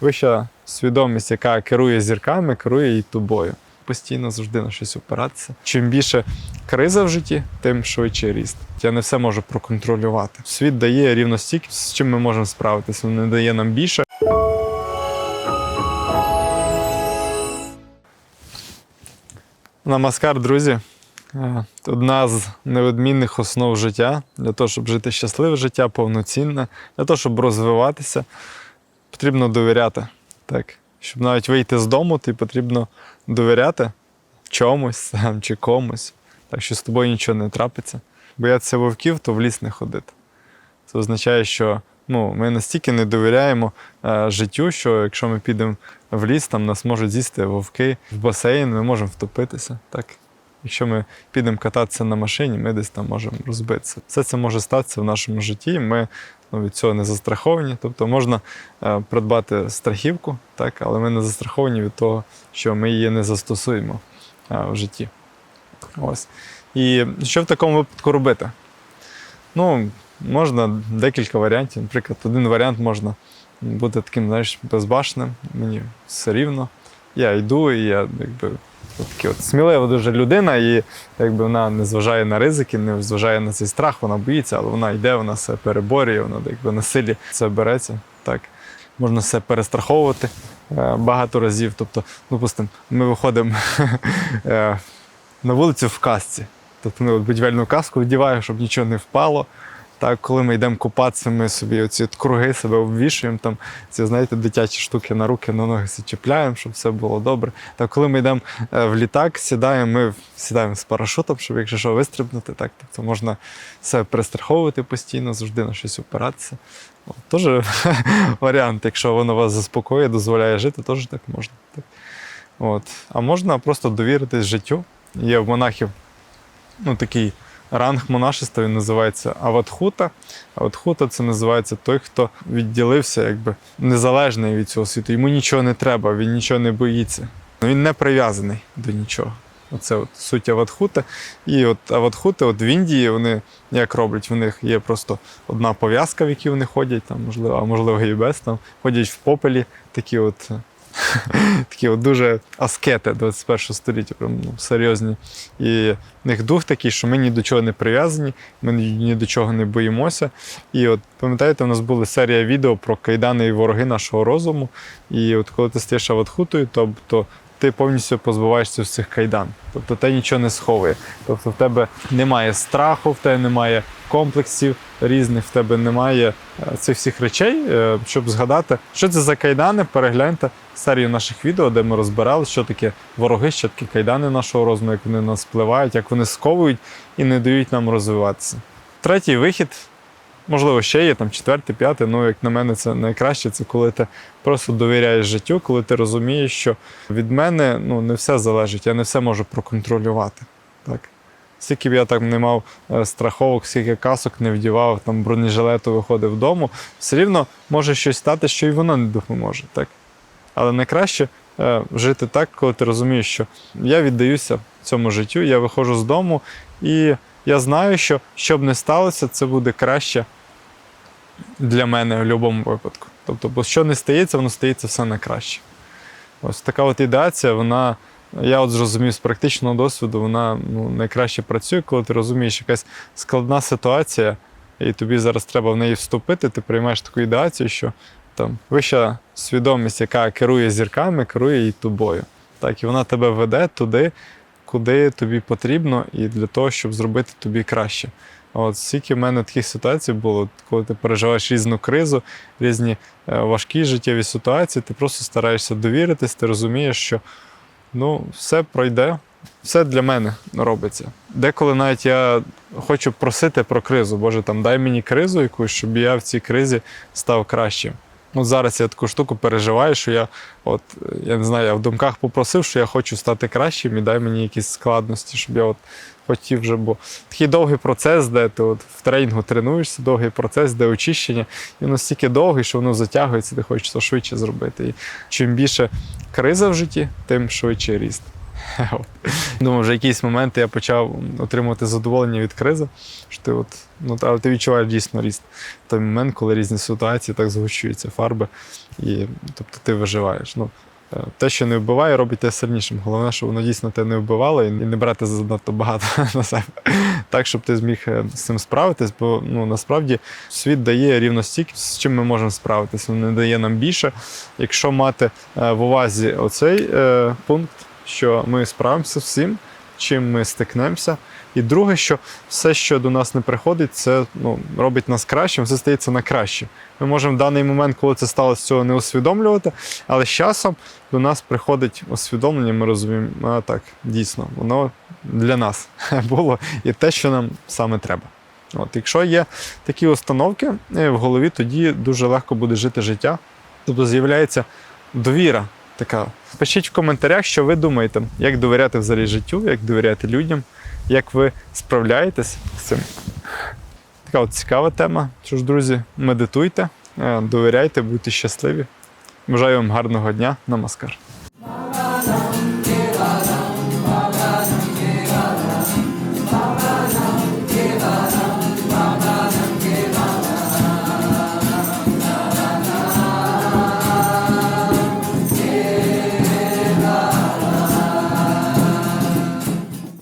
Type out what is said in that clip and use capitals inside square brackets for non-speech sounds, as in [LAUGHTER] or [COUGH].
Вища свідомість, яка керує зірками, керує і тобою. Постійно завжди на щось опиратися. Чим більше криза в житті, тим швидший ріст. Я не все можу проконтролювати. Світ дає рівно стільки, з чим ми можемо справитися. Він не дає нам більше. Намаскар, друзі. Е, Одна з неодмінних основ життя для того, щоб жити щасливе життя, повноцінне, для того, щоб розвиватися, потрібно довіряти. Так. Щоб навіть вийти з дому, тобі потрібно довіряти чомусь [LAUGHS] там, чи комусь, так що з тобою нічого не трапиться. Боятися вовків, то в ліс не ходити. Це означає, що ну, ми настільки не довіряємо е, життю, що якщо ми підемо в ліс, там нас можуть з'їсти вовки в басейн, ми можемо втопитися. Так? Якщо ми підемо кататися на машині, ми десь там можемо розбитися. Все це може статися в нашому житті. Ми ну, від цього не застраховані. Тобто можна е, придбати страхівку, так, але ми не застраховані від того, що ми її не застосуємо е, в житті. Ось. І що в такому випадку робити? Ну, можна декілька варіантів. Наприклад, один варіант можна бути таким, знаєш, безбашним, мені все рівно. Я йду, і я якби от такий от смілива дуже людина, і якби вона не зважає на ризики, не зважає на цей страх, вона боїться, але вона йде, вона все переборює, вона якби на силі це береться. Так. Можна все перестраховувати е, багато разів. Тобто, допустимо, ми виходимо [LAUGHS] е, на вулицю в касці. Тобто ми будівельну каску вдіваємо, щоб нічого не впало. Так, коли ми йдемо купатися, ми собі оці круги себе обвішуємо, там ці, знаєте, дитячі штуки на руки, на ноги чіпляємо, щоб все було добре. Так, коли ми йдемо е, в літак, сідаємо, ми сідаємо з парашутом, щоб якщо що вистрибнути, так, тобто можна себе перестраховувати постійно, завжди на щось опиратися. Теж [LAUGHS] варіант, якщо воно вас заспокоює, дозволяє жити, теж так можна. Так. От. А можна просто довіритись життю. Є в монахів ну, такий ранг монашества, він називається Аватхута. Аватхута це називається той, хто відділився, якби незалежний від цього світу. Йому нічого не треба, він нічого не боїться. Він не прив'язаний до нічого. Оце от суть Аватхута. І от Аватхути, от в Індії вони як роблять, в них є просто одна пов'язка, в якій вони ходять, там, можливо, а можливо і без, там, ходять в попелі, такі от [LAUGHS] такі от дуже аскети 21 століття, прям ну, серйозні. І в них дух такий, що ми ні до чого не прив'язані, ми ні до чого не боїмося. І от пам'ятаєте, у нас була серія відео про кайдани і вороги нашого розуму. І от коли ти стаєш аватхутою, то, то ти повністю позбуваєшся цих кайдан. Тобто те нічого не сховує. Тобто в тебе немає страху, в тебе немає комплексів різних, в тебе немає е, цих всіх речей, е, щоб згадати, що це за кайдани, перегляньте серію наших відео, де ми розбирали, що таке вороги, що таке кайдани нашого розуму, як вони нас впливають, як вони сковують і не дають нам розвиватися. Третій вихід. Можливо, ще є там четвертий, п'ятий. Ну, як на мене, це найкраще. Це коли ти просто довіряєш життю, коли ти розумієш, що від мене ну, не все залежить, я не все можу проконтролювати. Так? Скільки б я там не мав е, страховок, скільки касок не вдівав, там бронежилету виходив вдому, все рівно може щось стати, що і воно не допоможе. Так? Але найкраще е, жити так, коли ти розумієш, що я віддаюся цьому життю, я виходжу з дому, і я знаю, що що б не сталося, це буде краще для мене в будь-якому випадку. Тобто, бо що не стається, воно стається все на краще. Ось така от ідеація, вона, я от зрозумів з практичного досвіду, вона ну, найкраще працює, коли ти розумієш, якась складна ситуація, і тобі зараз треба в неї вступити, ти приймаєш таку ідеацію, що там вища свідомість, яка керує зірками, керує і тобою. Так, і вона тебе веде туди, куди тобі потрібно, і для того, щоб зробити тобі краще. От скільки в мене таких ситуацій було, коли ти переживаєш різну кризу, різні е, важкі життєві ситуації, ти просто стараєшся довіритись, ти розумієш, що ну, все пройде, все для мене робиться. Деколи навіть я хочу просити про кризу, Боже, там дай мені кризу якусь, щоб я в цій кризі став кращим. От зараз я таку штуку переживаю, що я, от, я не знаю, я в думках попросив, що я хочу стати кращим і дай мені якісь складності, щоб я от хотів вже, бо такий довгий процес, де ти от в тренінгу тренуєшся, довгий процес, де очищення, і воно стільки довгий, що воно затягується, ти хочеш це швидше зробити. І чим більше криза в житті, тим швидший ріст. Думаю, вже якісь моменти я почав отримувати задоволення від кризи. Що ти от, ну, але ти відчуваєш дійсно ріст. Той момент, коли різні ситуації так згущуються фарби, і тобто ти виживаєш. Ну, е, те, що не вбиває, робить тебе сильнішим. Головне, щоб воно дійсно тебе не вбивало і не брати занадто багато [LAUGHS] на себе. Так, щоб ти зміг е, з цим справитись, бо ну, насправді світ дає рівно стільки, з чим ми можемо справитися. Він не дає нам більше. Якщо мати е, в увазі оцей пункт, що ми справимося з всім, чим ми стикнемося. І друге, що все, що до нас не приходить, це ну, робить нас кращим, все стається на краще. Ми можемо в даний момент, коли це сталося, цього не усвідомлювати, але з часом до нас приходить усвідомлення, ми розуміємо, а так, дійсно, воно для нас [LAUGHS] було і те, що нам саме треба. От, якщо є такі установки е, в голові, тоді дуже легко буде жити життя. Тобто з'являється довіра така. Пишіть в коментарях, що ви думаєте, як довіряти взагалі життю, як довіряти людям, як ви справляєтесь з цим. Така от цікава тема. Що ж, друзі, медитуйте, е, довіряйте, будьте щасливі. Бажаю вам гарного дня. Намаскар.